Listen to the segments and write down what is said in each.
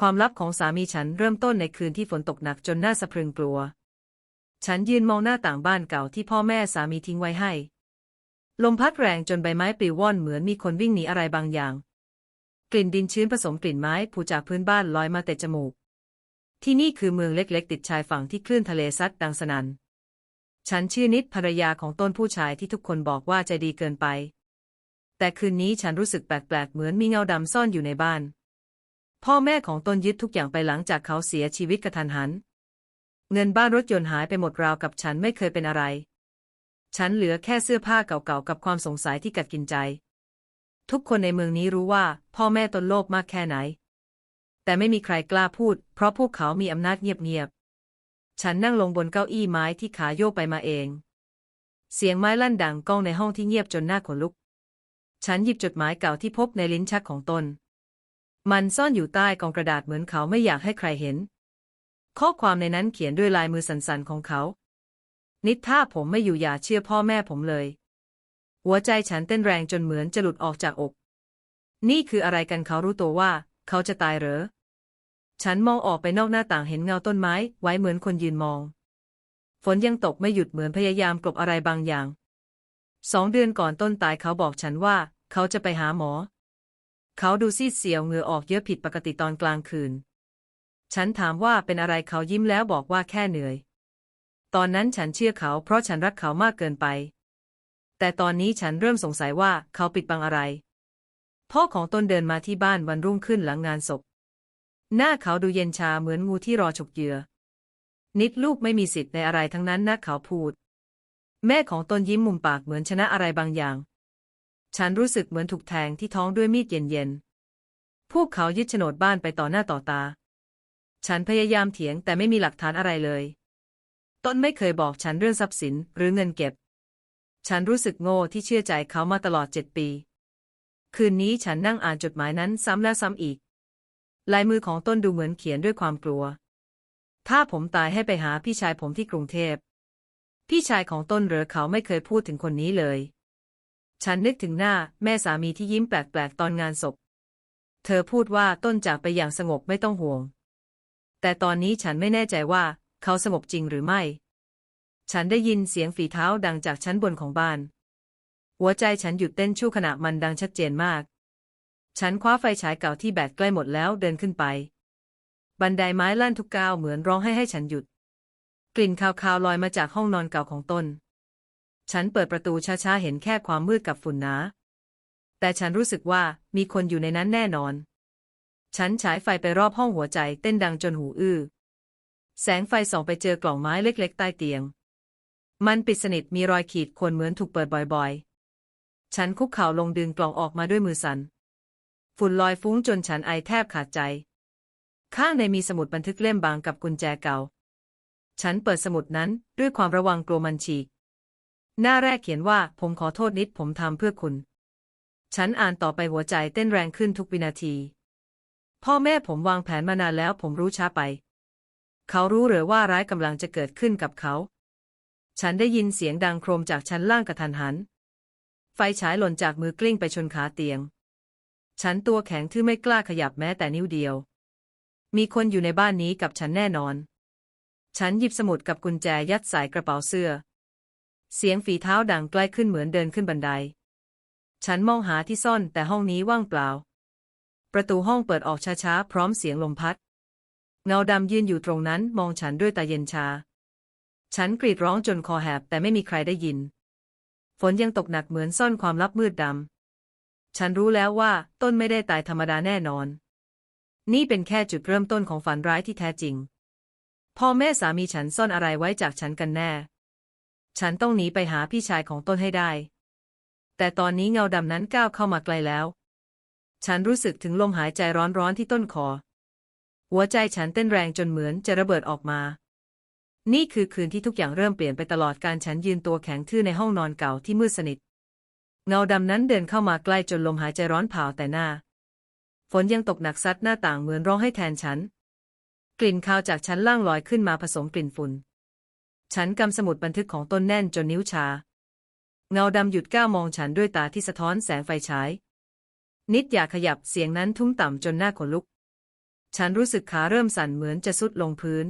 ความลับของสามีฉันเริ่มต้นในคืนที่ฝนตกหนักจนน่าสะพรึงกลัว ฉันยืนมองหน้าต่างบ้านเก่าที่พ่อแม่สามีทิ้งไว้ให้ ลมพัดแรงจนใบไม้ปลิวว่อนเหมือนมีคนวิ่งหนีอะไรบางอย่าง กลิ่นดินชื้นผสมกลิ่นไม้ผูจากพื้นบ้านลอยมาแต่จมูก ที่นี่คือเมืองเล็กๆ ติดชายฝั่งที่คลื่นทะเลซัดดังสนัน่น ฉันชื่อนิดภรรยาของต้นผู้ชายที่ทุกคนบอกว่าใจดีเกินไป แต่คืนนี้ฉันรู้สึกแปลกๆ เหมือนมีเงาดำซ่อนอยู่ในบ้าน พ่อแม่ของตนยึดทุกอย่างไปหลังจากเขาเสียชีวิตกระทันหัน เงินบ้านรถยนต์หายไปหมดราวกับฉันไม่เคยเป็นอะไร ฉันเหลือแค่เสื้อผ้าเก่าๆกับความสงสัยที่กัดกินใจ ทุกคนในเมืองนี้รู้ว่า พ่อแม่ตนโลภมากแค่ไหน แต่ไม่มีใครกล้าพูด เพราะพวกเขามีอำนาจเงียบๆ ฉันนั่งลงบนเก้าอี้ไม้ที่ขาโยกไปมาเอง เสียงไม้ลั่นดังก้องในห้องที่เงียบจนหน้าขนลุก ฉันหยิบจดหมายเก่าที่พบในลิ้นชักของตน มันซ่อนอยู่ใต้กองกระดาษเหมือนเขาไม่อยากให้ใครเห็น ข้อความในนั้นเขียนด้วยลายมือสั่นๆของเขา นิดถ้าผมไม่อยู่อย่าเชื่อพ่อแม่ผมเลย หัวใจฉันเต้นแรงจนเหมือนจะหลุดออกจากอก นี่คืออะไรกันเขารู้ตัวว่า เขาจะตายเหรอ ฉันมองออกไปนอกหน้าต่างเห็นเงาต้นไม้ ไว้เหมือนคนยืนมอง ฝนยังตกไม่หยุดเหมือนพยายามกลบอะไรบางอย่าง สองเดือนก่อนต้นตายเขาบอกฉันว่า เขาจะไปหาหมอ เขาดูซีดเสียวเหงื่อออกเยอะผิดปกติตอนกลางคืน ฉันถามว่าเป็นอะไรเขายิ้มแล้วบอกว่าแค่เหนื่อย ตอนนั้นฉันเชื่อเขาเพราะฉันรักเขามากเกินไป แต่ตอนนี้ฉันเริ่มสงสัยว่าเขาปิดบังอะไร พ่อของตนเดินมาที่บ้านวันรุ่งขึ้นหลังงานศพ หน้าเขาดูเย็นชาเหมือนงูที่รอฉกเหยื่อ นิดลูกไม่มีสิทธิ์ในอะไรทั้งนั้นนะเขาพูด แม่ของตนยิ้มมุมปากเหมือนชนะอะไรบางอย่าง ฉันรู้สึกเหมือนถูกแทงที่ท้องด้วยมีดเย็นๆ พวกเขายึดโฉนดบ้านไปต่อหน้าต่อตา ฉันพยายามเถียงแต่ไม่มีหลักฐานอะไรเลย ต้นไม่เคยบอกฉันเรื่องทรัพย์สินหรือเงินเก็บ ฉันรู้สึกโง่ที่เชื่อใจเขามาตลอดเจ็ดปี คืนนี้ฉันนั่งอ่านจดหมายนั้นซ้ำแล้วซ้ำอีก ลายมือของต้นดูเหมือนเขียนด้วยความกลัว ถ้าผมตายให้ไปหาพี่ชายผมที่กรุงเทพ พี่ชายของต้นหรือเขาไม่เคยพูดถึงคนนี้เลย ฉันนึกถึงหน้าแม่สามีที่ยิ้มแปลกๆตอนงานศพ เธอพูดว่าต้นจากไปอย่างสงบไม่ต้องห่วง แต่ตอนนี้ฉันไม่แน่ใจว่าเขาสงบจริงหรือไม่ ฉันได้ยินเสียงฝีเท้าดังจากชั้นบนของบ้าน หัวใจฉันหยุดเต้นชั่วขณะมันดังชัดเจนมาก ฉันคว้าไฟฉายเก่าที่แบตใกล้หมดแล้วเดินขึ้นไป บันไดไม้ลั่นทุกก้าวเหมือนร้องให้ให้ฉันหยุด กลิ่นคาวๆลอยมาจากห้องนอนเก่าของต้น ฉันเปิดประตูช้าๆ เห็นแค่ความมืดกับฝุ่นหนา แต่ฉันรู้สึกว่ามีคนอยู่ในนั้นแน่นอน ฉันฉายไฟไปรอบห้องหัวใจเต้นดังจนหูอื้อ แสงไฟส่องไปเจอกล่องไม้เล็กๆ ใต้เตียง มันปิดสนิทมีรอยขีดข่วนเหมือนถูกเปิดบ่อยๆ ฉันคุกเข่าลงดึงกล่องออกมาด้วยมือสัน่น ฝุ่นลอยฟุ้งจนฉันไอแทบขาดใจ ข้างในมีสมุดบันทึกเล่มบางกับกุญแจเก่า ฉันเปิดสมุดนั้นด้วยความระวังกลัวมันฉีก หน้าแรกเขียนว่า ผมขอโทษนิดผมทำเพื่อคุณ ฉันอ่านต่อไปหัวใจเต้นแรงขึ้นทุกวินาที พ่อแม่ผมวางแผนมานานแล้วผมรู้ช้าไป เขารู้หรือว่าร้ายกำลังจะเกิดขึ้นกับเขา ฉันได้ยินเสียงดังโครมจากชั้นล่างกระทันหัน ไฟฉายหล่นจากมือกลิ้งไปชนขาเตียง ฉันตัวแข็งที่ไม่กล้าขยับแม้แต่นิ้วเดียว มีคนอยู่ในบ้านนี้กับฉันแน่นอน ฉันหยิบสมุดกับกุญแจยัดใส่กระเป๋าเสื้อ เสียงฝีเท้าดังใกล้ขึ้นเหมือนเดินขึ้นบันได ฉันมองหาที่ซ่อนแต่ห้องนี้ว่างเปล่า ประตูห้องเปิดออกช้าๆ พร้อมเสียงลมพัด เงาดำยืนอยู่ตรงนั้นมองฉันด้วยตาเย็นชา ฉันกรีดร้องจนคอแหบแต่ไม่มีใครได้ยิน ฝนยังตกหนักเหมือนซ่อนความลับมืดดำ ฉันรู้แล้วว่าต้นไม่ได้ตายธรรมดาแน่นอน นี่เป็นแค่จุดเริ่มต้นของฝันร้ายที่แท้จริง พ่อแม่สามีฉันซ่อนอะไรไว้จากฉันกันแน่ ฉันต้องหนีไปหาพี่ชายของต้นให้ได้ แต่ตอนนี้เงาดำนั้นก้าวเข้ามาไกลแล้ว ฉันรู้สึกถึงลมหายใจร้อนๆที่ต้นคอ หัวใจฉันเต้นแรงจนเหมือนจะระเบิดออกมา นี่คือคืนที่ทุกอย่างเริ่มเปลี่ยนไปตลอดการฉันยืนตัวแข็งทื่อในห้องนอนเก่าที่มืดสนิท เงาดำนั้นเดินเข้ามาใกล้จนลมหายใจร้อนเผาแต่หน้า ฝนยังตกหนักซัดหน้าต่างเหมือนร้องให้แทนฉัน กลิ่นคาวจากชั้นล่างลอยขึ้นมาผสมกลิ่นฝุ่น ฉันกำสมุดบันทึกของต้นแน่นจนนิ้วชา เงาดำหยุดก้าวมองฉันด้วยตาที่สะท้อนแสงไฟฉาย นิดอย่าขยับเสียงนั้นทุ้มต่ำจนหน้าขนลุก ฉันรู้สึกขาเริ่มสั่นเหมือนจะสุดลงพื้น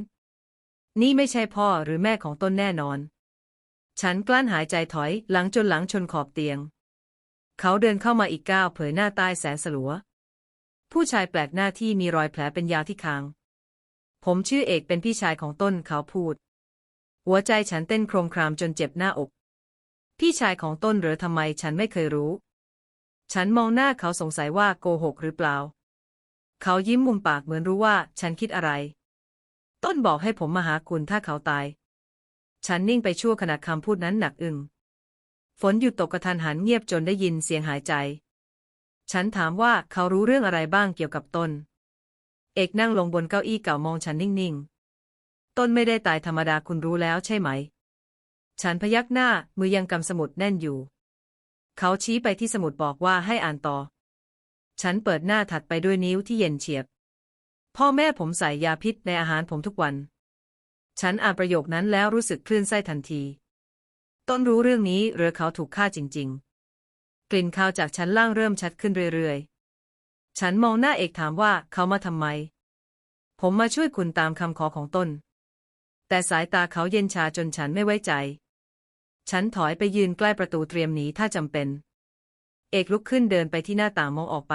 นี่ไม่ใช่พ่อหรือแม่ของต้นแน่นอน ฉันกลั้นหายใจถอยหลังจนหลังชนขอบเตียง เขาเดินเข้ามาอีกก้าวเผยหน้าใต้แสนสลัว ผู้ชายแปลกหน้าที่มีรอยแผลเป็นยาวที่คาง ผมชื่อเอกเป็นพี่ชายของต้นเขาพูด หัวใจฉันเต้นโครมครามจนเจ็บหน้าอก พี่ชายของต้นหรือทำไมฉันไม่เคยรู้ ฉันมองหน้าเขาสงสัยว่าโกหกหรือเปล่า เขายิ้มมุมปากเหมือนรู้ว่าฉันคิดอะไร ต้นบอกให้ผมมาหาคุณถ้าเขาตาย ฉันนิ่งไปชั่วขณะคำพูดนั้นหนักอึ้งฝนหยุดตกกระทันหันเงียบจนได้ยินเสียงหายใจ ฉันถามว่าเขารู้เรื่องอะไรบ้างเกี่ยวกับต้น เอกนั่งลงบนเก้าอี้เก่ามองฉันนิ่งๆ ต้นไม่ได้ตายธรรมดาคุณรู้แล้วใช่ไหม ฉันพยักหน้า มือยังกำสมุดแน่นอยู่ เขาชี้ไปที่สมุดบอกว่าให้อ่านต่อ ฉันเปิดหน้าถัดไปด้วยนิ้วที่เย็นเฉียบ พ่อแม่ผมใส่ยาพิษในอาหารผมทุกวัน ฉันอ่านประโยคนั้นแล้วรู้สึกคลื่นไส้ทันที ต้นรู้เรื่องนี้หรือเขาถูกฆ่าจริง ๆ กลิ่นคาวจากชั้นล่างเริ่มชัดขึ้นเรื่อยๆ ฉันมองหน้าเอกถามว่าเขามาทำไมผมมาช่วยคุณตามคำขอของต้น แต่สายตาเขาเย็นชาจนฉันไม่ไว้ใจ ฉันถอยไปยืนใกล้ประตูเตรียมหนีถ้าจำเป็น เอกลุกขึ้นเดินไปที่หน้าต่างมองออกไป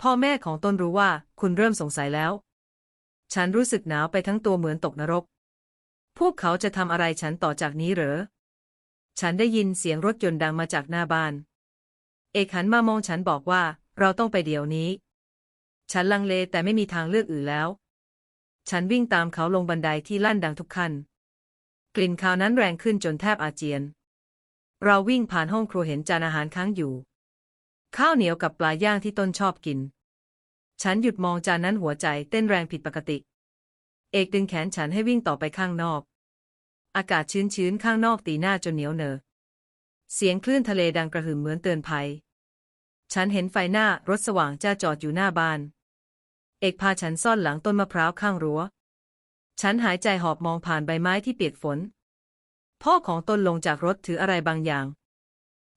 พ่อแม่ของต้นรู้ว่าคุณเริ่มสงสัยแล้ว ฉันรู้สึกหนาวไปทั้งตัวเหมือนตกนรก พวกเขาจะทำอะไรฉันต่อจากนี้เหรอ ฉันได้ยินเสียงรถยนต์ดังมาจากหน้าบ้าน เอกหันมามองฉันบอกว่า เราต้องไปเดี๋ยวนี้ ฉันลังเลแต่ไม่มีทางเลือกอื่นแล้ว ฉันวิ่งตามเขาลงบันไดที่ลั่นดังทุกขั้น กลิ่นคาวนั้นแรงขึ้นจนแทบอาเจียน เราวิ่งผ่านห้องครัวเห็นจานอาหารค้างอยู่ ข้าวเหนียวกับปลาย่างที่ต้นชอบกิน ฉันหยุดมองจานนั้นหัวใจเต้นแรงผิดปกติ เอกดึงแขนฉันให้วิ่งต่อไปข้างนอก อากาศชื้นๆข้างนอกตีหน้าจนเหนียวเนอเสียงคลื่นทะเลดังกระหึ่มเหมือนเตือนภัย ฉันเห็นไฟหน้ารถสว่างจ้าจอดอยู่หน้าบ้าน เอกพาฉันซ่อนหลังต้นมะพร้าวข้างรั้ว ฉันหายใจหอบมองผ่านใบไม้ที่เปียกฝน พ่อของต้นลงจากรถถืออะไรบางอย่าง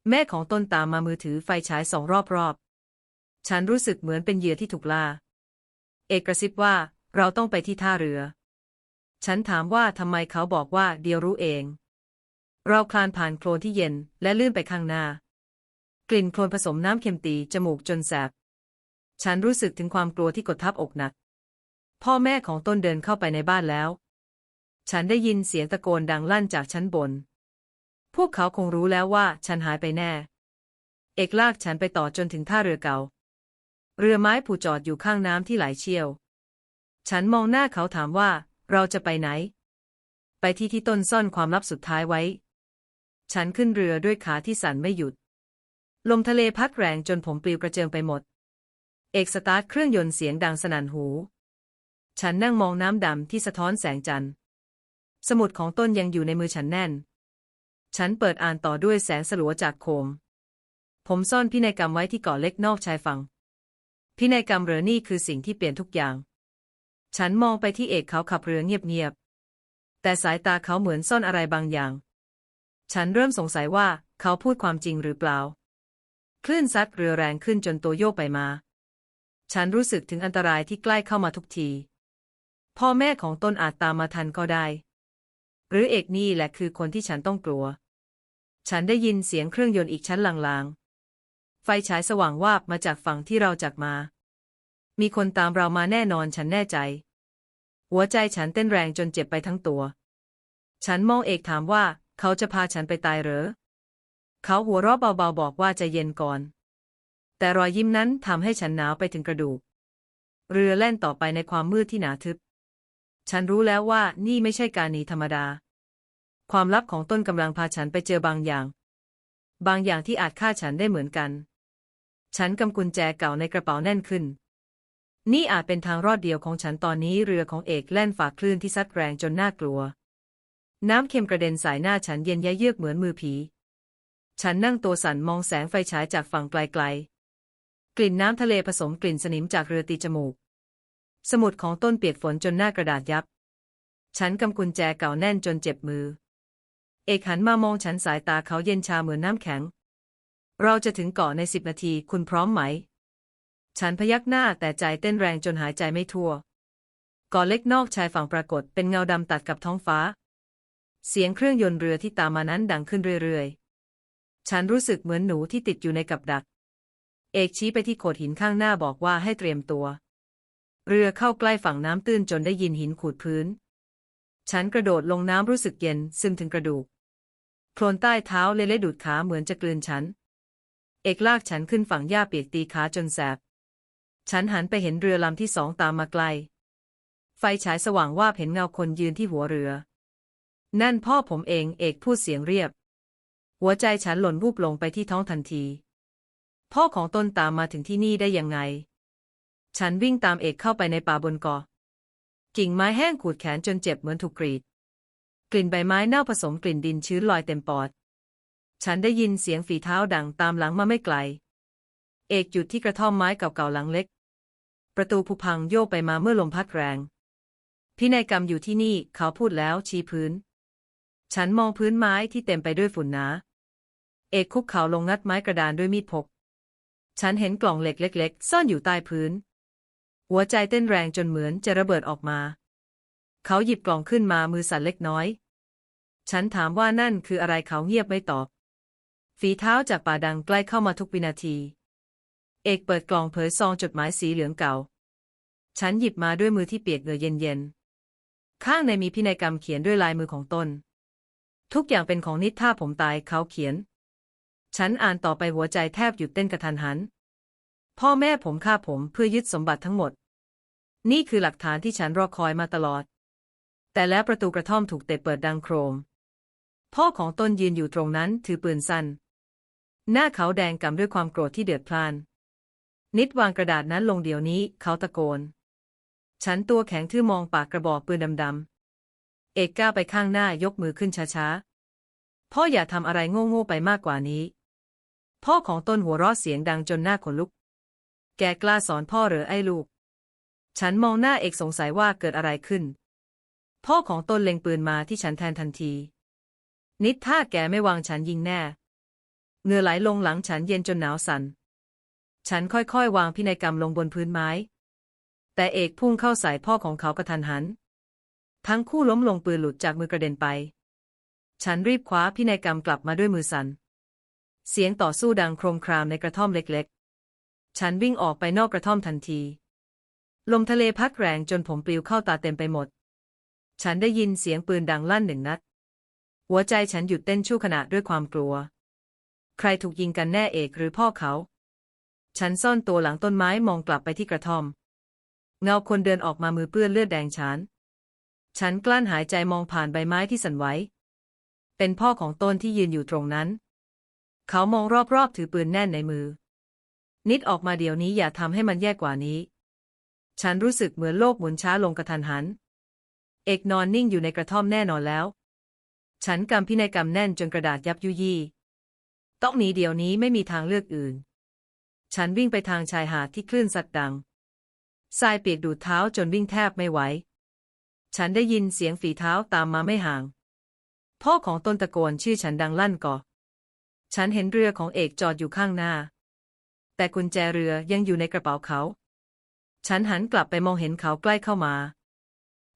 แม่ของต้นตามมามือถือไฟฉายสองรอบๆ ฉันรู้สึกเหมือนเป็นเหยื่อที่ถูกล่า เอกกระซิบว่าเราต้องไปที่ท่าเรือ ฉันถามว่าทำไมเขาบอกว่าเดียวรู้เอง เราคลานผ่านโคลนที่เย็นและลื่นไปข้างหน้า กลิ่นโคลนผสมน้ำเค็มตีจมูกจนแสบ ฉันรู้สึกถึงความกลัวที่กดทับอกหนัก พ่อแม่ของต้นเดินเข้าไปในบ้านแล้ว ฉันได้ยินเสียงตะโกนดังลั่นจากชั้นบน พวกเขาคงรู้แล้วว่าฉันหายไปแน่ เอกลากฉันไปต่อจนถึงท่าเรือเก่า เรือไม้ผูจอดอยู่ข้างน้ำที่ไหลเชี่ยว ฉันมองหน้าเขาถามว่า เราจะไปไหน ไปที่ที่ต้นซ่อนความลับสุดท้ายไว้ ฉันขึ้นเรือด้วยขาที่สั่นไม่หยุด ลมทะเลพัดแรงจนผมปลิวกระเจิงไปหมด เอกสตาร์ทเครื่องยนต์เสียงดังสนั่นหู ฉันนั่งมองน้ำดำที่สะท้อนแสงจันทร์ สมุดของต้นยังอยู่ในมือฉันแน่น ฉันเปิดอ่านต่อด้วยแสงสลัวจากโคม ผมซ่อนพินัยกรรมไว้ที่เกาะเล็กนอกชายฝั่ง พินัยกรรมเรือนี่คือสิ่งที่เปลี่ยนทุกอย่าง ฉันมองไปที่เอกเขาขับเรือเงียบๆ แต่สายตาเขาเหมือนซ่อนอะไรบางอย่าง ฉันเริ่มสงสัยว่าเขาพูดความจริงหรือเปล่า คลื่นซัดเรือแรงขึ้นจนตัวโยกไปมา ฉันรู้สึกถึงอันตรายที่ใกล้เข้ามาทุกที พ่อแม่ของต้นอาจตามมาทันก็ได้ หรือเอกนี่แหละคือคนที่ฉันต้องกลัว ฉันได้ยินเสียงเครื่องยนต์อีกชั้นลางๆ ไฟฉายสว่างวาบมาจากฝั่งที่เราจากมา มีคนตามเรามาแน่นอนฉันแน่ใจ หัวใจฉันเต้นแรงจนเจ็บไปทั้งตัว ฉันมองเอกถามว่าเขาจะพาฉันไปตายเหรอ เขาหัวเราะเบาๆบอกว่าใจะเย็นก่อน แต่รอยยิ้มนั้นทำให้ฉันหนาวไปถึงกระดูก เรือแล่นต่อไปในความมืดที่หนาทึบ ฉันรู้แล้วว่านี่ไม่ใช่การหนีธรรมดา ความลับของต้นกำลังพาฉันไปเจอบางอย่าง บางอย่างที่อาจฆ่าฉันได้เหมือนกัน ฉันกำกุญแจเก่าในกระเป๋าแน่นขึ้น นี่อาจเป็นทางรอดเดียวของฉันตอนนี้เรือของเอกแล่นฝ่าคลื่นที่ซัดแรงจนน่ากลัว น้ำเค็มกระเด็นสายหน้าฉันเย็นยะเยือกเหมือนมือผี ฉันนั่งตัวสั่นมองแสงไฟฉายจากฝั่งไกลๆ กลิ่นน้ำทะเลผสมกลิ่นสนิมจากเรือตีจมูก สมุดของต้นเปียกฝนจนหน้ากระดาษยับ ฉันกำกุญแจเก่าแน่นจนเจ็บมือ เอกหันมามองฉันสายตาเขาเย็นชาเหมือนน้ำแข็ง เราจะถึงเกาะในสิบนาทีคุณพร้อมไหม ฉันพยักหน้าแต่ใจเต้นแรงจนหายใจไม่ทั่วเก่อเล็กนอกชายฝั่งปรากฏเป็นเงาดำตัดกับท้องฟ้า เสียงเครื่องยนต์เรือที่ตามมานั้นดังขึ้นเรื่อยๆ ฉันรู้สึกเหมือนหนูที่ติดอยู่ในกับดัก เอกชี้ไปที่โขดหินข้างหน้าบอกว่าให้เตรียมตัว เรือเข้าใกล้ฝั่งน้ำตื้นจนได้ยินหินขูดพื้น ฉันกระโดดลงน้ำรู้สึกเย็นซึมถึงกระดูก โคลนใต้เท้าเละๆดูดขาเหมือนจะกลืนฉัน เอกลากฉันขึ้นฝั่งหญ้าเปียกตีขาจนแสบ ฉันหันไปเห็นเรือลำที่สองตามมาไกล ไฟฉายสว่างวาบเห็นเงาคนยืนที่หัวเรือ นั่นพ่อผมเองเอกพูดเสียงเรียบ หัวใจฉันหล่นวูบลงไปที่ท้องทันที พ่อของตนตามมาถึงที่นี่ได้ยังไง ฉันวิ่งตามเอกเข้าไปในป่าบนเกาะ กิ่งไม้แห้งขูดแขนจนเจ็บเหมือนถูกกรีด กลิ่นใบไม้เน่าผสมกลิ่นดินชื้นลอยเต็มปอด ฉันได้ยินเสียงฝีเท้าดังตามหลังมาไม่ไกล เอกหยุดที่กระท่อมไม้เก่าๆหลังเล็ก ประตูผุพังโยกไปมาเมื่อลมพัดแรง พินัยกรรมอยู่ที่นี่เขาพูดแล้วชี้พื้น ฉันมองพื้นไม้ที่เต็มไปด้วยฝุ่นหนาเอกคุกเข่าลงงัดไม้กระดานด้วยมีดพก ฉันเห็นกล่องเหล็กเล็ก ๆ ซ่อนอยู่ใต้พื้น หัวใจเต้นแรงจนเหมือนจะระเบิดออกมา เขาหยิบกล่องขึ้นมามือสั่นเล็กน้อย ฉันถามว่านั่นคืออะไรเขาเงียบไม่ตอบ ฝีเท้าจากป่าดังใกล้เข้ามาทุกวินาที เอกเปิดกล่องเผยซองจดหมายสีเหลืองเก่า ฉันหยิบมาด้วยมือที่เปียกเหงื่อเย็นๆ ข้างในมีพินัยกรรมเขียนด้วยลายมือของตน ทุกอย่างเป็นของนิดถ้าผมตายเขาเขียน ฉันอ่านต่อไปหัวใจแทบหยุดเต้นกระทันหัน พ่อแม่ผมฆ่าผมเพื่อยึดสมบัติทั้งหมด นี่คือหลักฐานที่ฉันรอคอยมาตลอด แต่แล้วประตูกระท่อมถูกเตะเปิดดังโครม พ่อของตนยืนอยู่ตรงนั้นถือปืนสั้น หน้าเขาแดงกำด้วยความโกรธที่เดือดพล่าน นิดวางกระดาษนั้นลงเดี๋ยวนี้เขาตะโกน ฉันตัวแข็งทื่อมองปากกระบอกปืนดำๆ เอกก้าไปข้างหน้ายกมือขึ้นช้าๆ พ่ออย่าทำอะไรโง่ๆไปมากกว่านี้ พ่อของตนหัวเราะเสียงดังจนหน้าขนลุก แกกล้าสอนพ่อหรือไอ้ลูก ฉันมองหน้าเอกสงสัยว่าเกิดอะไรขึ้น พ่อของตนเล็งปืนมาที่ฉันแทนทันที นิดถ้าแกไม่วางฉันยิงแน่ เงื่อไหลลงหลังฉันเย็นจนหนาวสัน่น ฉันค่อยๆ วางพินัยกรรมลงบนพื้นไม้ แต่เอกพุ่งเข้าใส่พ่อของเขากระทันหัน ทั้งคู่ล้มลงปืนหลุดจากมือกระเด็นไป ฉันรีบคว้าพินัยกรรมกลับมาด้วยมือสัน่น เสียงต่อสู้ดังโครมครามในกระท่อมเล็กๆ ฉันวิ่งออกไปนอกกระท่อมทันที ลมทะเลพัดแรงจนผมปลิวเข้าตาเต็มไปหมด ฉันได้ยินเสียงปืนดังลั่นหนึ่งนัด หัวใจฉันหยุดเต้นชั่วขณะด้วยความกลัว ใครถูกยิงกันแน่เอกหรือพ่อเขา ฉันซ่อนตัวหลังต้นไม้มองกลับไปที่กระท่อม เงาคนเดินออกมามือเปื้อนเลือดแดงฉานฉันกลั้นหายใจมองผ่านใบไม้ที่สั่นไหว เป็นพ่อของต้นที่ยืนอยู่ตรงนั้น เขามองรอบๆ ถือปืนแน่นในมือ นิดออกมาเดี๋ยวนี้อย่าทำให้มันแย่กว่านี้ ฉันรู้สึกเหมือนโลกหมุนช้าลงกระทันหัน เอกนอนนิ่งอยู่ในกระท่อมแน่นอนแล้ว ฉันกำพินัยกรรมแน่นจนกระดาษยับยุยี่ ต้องหนีเดี๋ยวนี้ไม่มีทางเลือกอื่น ฉันวิ่งไปทางชายหาดที่คลื่นซัดดังทรายเปียกดูดเท้าจนวิ่งแทบไม่ไหว ฉันได้ยินเสียงฝีเท้าตามมาไม่ห่าง พ่อของตนตะโกนชื่อฉันดังลั่นก่อ ฉันเห็นเรือของเอกจอดอยู่ข้างหน้า แต่กุญแจเรือยังอยู่ในกระเป๋าเขา ฉันหันกลับไปมองเห็นเขาใกล้เข้ามา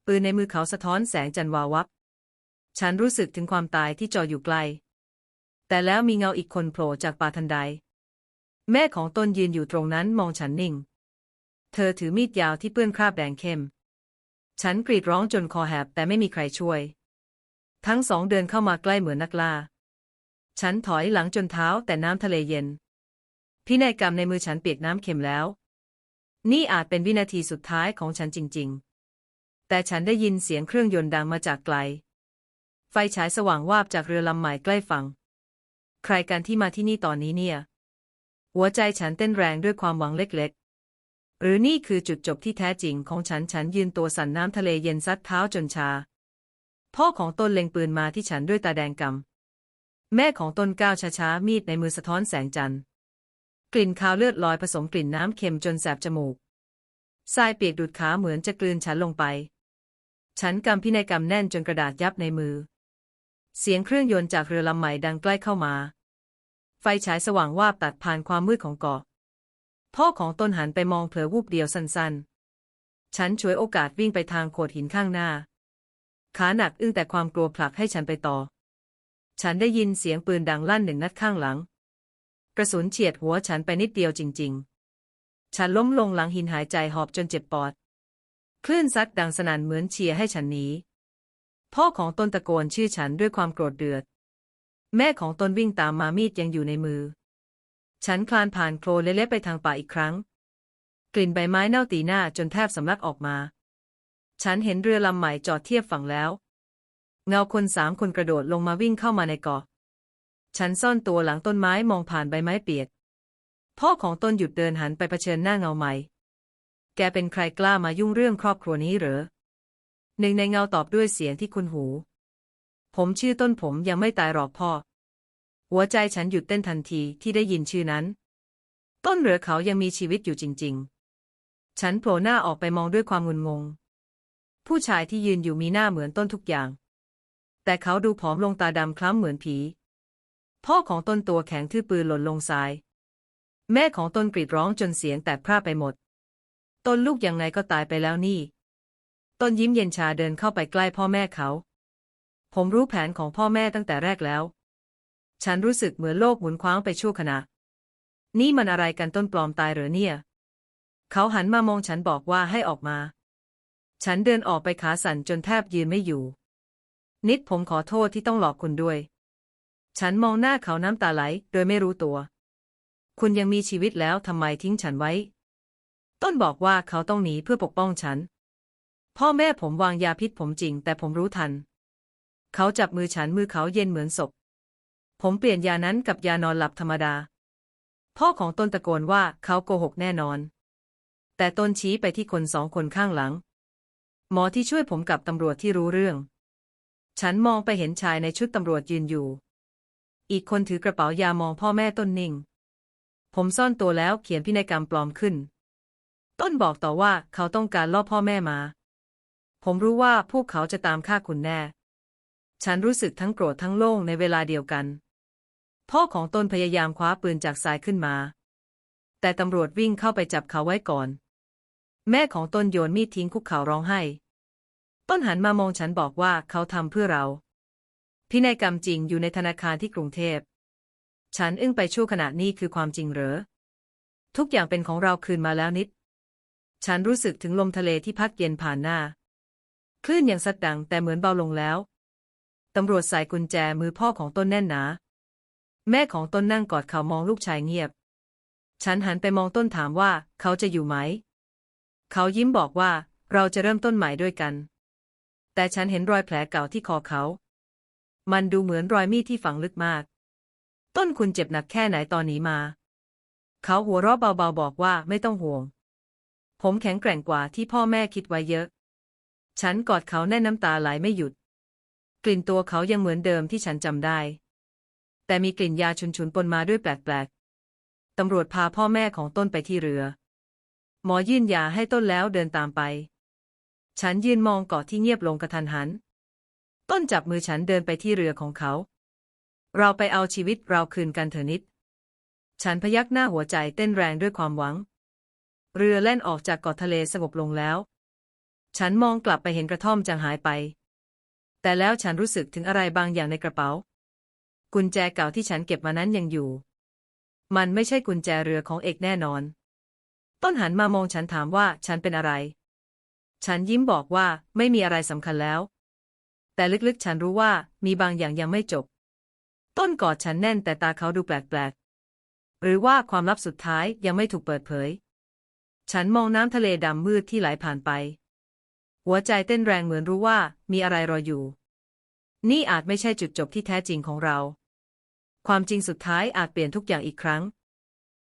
ปืนในมือเขาสะท้อนแสงจันวาวับ ฉันรู้สึกถึงความตายที่จออยู่ไกล แต่แล้วมีเงาอีกคนโผล่จากป่าทันใด แม่ของตนยืนอยู่ตรงนั้นมองฉันนิ่ง เธอถือมีดยาวที่เปื้อนคราบแดงเข้ม ฉันกรีดร้องจนคอแหบแต่ไม่มีใครช่วย ทั้งสองเดินเข้ามาใกล้เหมือนนักล่า ฉันถอยหลังจนเท้าแต่น้ำทะเลเย็น พินัยกรรมในมือฉันเปียกน้ำเค็มแล้ว นี่อาจเป็นวินาทีสุดท้ายของฉันจริง ๆ แต่ฉันได้ยินเสียงเครื่องยนต์ดังมาจากไกล ไฟฉายสว่างวาบจากเรือลำใหม่ใกล้ฝั่ง ใครกันที่มาที่นี่ตอนนี้เนี่ย หัวใจฉันเต้นแรงด้วยความหวังเล็กๆหรือนี่คือจุดจบที่แท้จริงของฉันฉันยืนตัวสั่นน้ำทะเลเย็นซัดเท้าจนชา พ่อของตนเล็งปืนมาที่ฉันด้วยตาแดงกำ แม่ของตนก้าวช้าๆ มีดในมือสะท้อนแสงจันทร์ กลิ่นคาวเลือดลอยผสมกลิ่นน้ำเค็มจนแสบจมูกทรายเปียกดูดขาเหมือนจะกลืนฉันลงไป ฉันกำพินัยกรรมแน่นจนกระดาษยับในมือ เสียงเครื่องยนต์จากเรือลำใหม่ดังใกล้เข้ามา ไฟฉายสว่างวาบตัดผ่านความมืดของเกาะ พ่อของตนหันไปมองเผลอวูบเดียวสั้นๆ ฉันฉวยโอกาสวิ่งไปทางโขดหินข้างหน้า ขาหนักอึ้งแต่ความกลัวผลักให้ฉันไปต่อ ฉันได้ยินเสียงปืนดังลั่นหนึ่งนัดข้างหลัง กระสุนเฉียดหัวฉันไปนิดเดียวจริง ๆ ฉันล้มลงหลังหินหายใจหอบจนเจ็บปอด คลื่นซัดดังสนั่นเหมือนเชียร์ให้ฉันหนี พ่อของตนตะโกนชื่อฉันด้วยความโกรธเดือด แม่ของตนวิ่งตามมามีดยังอยู่ในมือ ฉันคลานผ่านโคลนเละๆไปทางป่าอีกครั้ง กลิ่นใบไม้เน่าตีหน้าจนแทบสำลักออกมา ฉันเห็นเรือลำใหม่จอดเทียบฝั่งแล้ว เงาคนสามคนกระโดดลงมาวิ่งเข้ามาในเกาะฉันซ่อนตัวหลังต้นไม้มองผ่านใบไม้เปียก พ่อของตนหยุดเดินหันไปเผชิญหน้าเงาใหม่ แกเป็นใครกล้ามายุ่งเรื่องครอบครัวนี้เหรอ หนึ่งในเงาตอบด้วยเสียงที่คุ้นหู ผมชื่อต้นผมยังไม่ตายหรอกพ่อ หัวใจฉันหยุดเต้นทันทีที่ได้ยินชื่อนั้น ต้นเหลือเขายังมีชีวิตอยู่จริง ๆ ฉันโผล่หน้าออกไปมองด้วยความงุนงง ผู้ชายที่ยืนอยู่มีหน้าเหมือนต้นทุกอย่าง แต่เขาดูผอมลงตาดำคล้ำเหมือนผี พ่อของตนตัวแข็งทื่อปืนหล่นลงทราย แม่ของตนกรีดร้องจนเสียงแตกพร่าไปหมด ตนลูกยังไงก็ตายไปแล้วนี่ ตนยิ้มเย็นชาเดินเข้าไปใกล้พ่อแม่เขา ผมรู้แผนของพ่อแม่ตั้งแต่แรกแล้ว ฉันรู้สึกเหมือนโลกหมุนคว้างไปชั่วขณะ นี่มันอะไรกันต้นปลอมตายหรือเนี่ย เขาหันมามองฉันบอกว่าให้ออกมา ฉันเดินออกไปขาสั่นจนแทบยืนไม่อยู่ นิดผมขอโทษที่ต้องหลอกคุณด้วย ฉันมองหน้าเขาน้ำตาไหล โดยไม่รู้ตัว คุณยังมีชีวิตแล้วทำไมทิ้งฉันไว้ ต้นบอกว่าเขาต้องหนีเพื่อปกป้องฉัน พ่อแม่ผมวางยาพิษผมจริง แต่ผมรู้ทัน เขาจับมือฉันมือเขาเย็นเหมือนศพ ผมเปลี่ยนยานั้นกับยานอนหลับธรรมดา พ่อของตนตะโกนว่าเขาโกหกแน่นอน แต่ตนชี้ไปที่คนสองคนข้างหลัง หมอที่ช่วยผมกับตำรวจที่รู้เรื่อง ฉันมองไปเห็นชายในชุดตำรวจยืนอยู่ อีกคนถือกระเป๋ายามองพ่อแม่ต้นนิ่ง ผมซ่อนตัวแล้วเขียนพินัยกรรมปลอมขึ้น ต้นบอกต่อว่าเขาต้องการล่อพ่อแม่มา ผมรู้ว่าพวกเขาจะตามฆ่าคุณแน่ ฉันรู้สึกทั้งโกรธทั้งโล่งในเวลาเดียวกัน พ่อของตนพยายามคว้าปืนจากสายขึ้นมา แต่ตำรวจวิ่งเข้าไปจับเขาไว้ก่อน แม่ของตนโยนมีดทิ้งคุกเข่าร้องไห้ ต้นหันมามองฉันบอกว่าเขาทำเพื่อเรา พินัยกรรมจริงอยู่ในธนาคารที่กรุงเทพ ฉันอึ้งไปชั่วขณะนี้คือความจริงเหรอ ทุกอย่างเป็นของเราคืนมาแล้วนิด ฉันรู้สึกถึงลมทะเลที่พัดเย็นผ่านหน้า คลื่นยังซัดดังแต่เหมือนเบาลงแล้ว ตำรวจใส่กุญแจมือพ่อของต้นแน่นหนา แม่ของต้นนั่งกอดเขามองลูกชายเงียบ ฉันหันไปมองต้นถามว่าเขาจะอยู่ไหม เขายิ้มบอกว่าเราจะเริ่มต้นใหม่ด้วยกัน แต่ฉันเห็นรอยแผลเก่าที่คอเขา มันดูเหมือนรอยมีดที่ฝังลึกมาก ต้นคุณเจ็บหนักแค่ไหนตอนนี้มา เขาหัวเราะเบาๆบอกว่าไม่ต้องห่วง ผมแข็งแกร่งกว่าที่พ่อแม่คิดไว้เยอะ ฉันกอดเขาแน่นน้ำตาไหลไม่หยุด กลิ่นตัวเขายังเหมือนเดิมที่ฉันจำได้ แต่มีกลิ่นยาฉุนๆปนมาด้วยแปลกๆตำรวจพาพ่อแม่ของต้นไปที่เรือ หมอยื่นยาให้ต้นแล้วเดินตามไป ฉันยืนมองเกาะที่เงียบลงกระทันหัน ต้นจับมือฉันเดินไปที่เรือของเขา เราไปเอาชีวิตเราคืนกันเถอะนิด ฉันพยักหน้าหัวใจเต้นแรงด้วยความหวัง เรือแล่นออกจากเกาะทะเลสงบลงแล้ว ฉันมองกลับไปเห็นกระท่อมจางหายไป แต่แล้วฉันรู้สึกถึงอะไรบางอย่างในกระเป๋า กุญแจเก่าที่ฉันเก็บมานั้นยังอยู่ มันไม่ใช่กุญแจเรือของเอกแน่นอน ต้นหันมามองฉันถามว่าฉันเป็นอะไร ฉันยิ้มบอกว่าไม่มีอะไรสำคัญแล้ว แต่ลึกๆ ฉันรู้ว่ามีบางอย่างยังไม่จบ ต้นกอดฉันแน่นแต่ตาเขาดูแปลกๆ หรือว่าความลับสุดท้ายยังไม่ถูกเปิดเผย ฉันมองน้ำทะเลดำมืดที่ไหลผ่านไป หัวใจเต้นแรงเหมือนรู้ว่ามีอะไรรออยู่ นี่อาจไม่ใช่จุดจบที่แท้จริงของเรา ความจริงสุดท้ายอาจเปลี่ยนทุกอย่างอีกครั้ง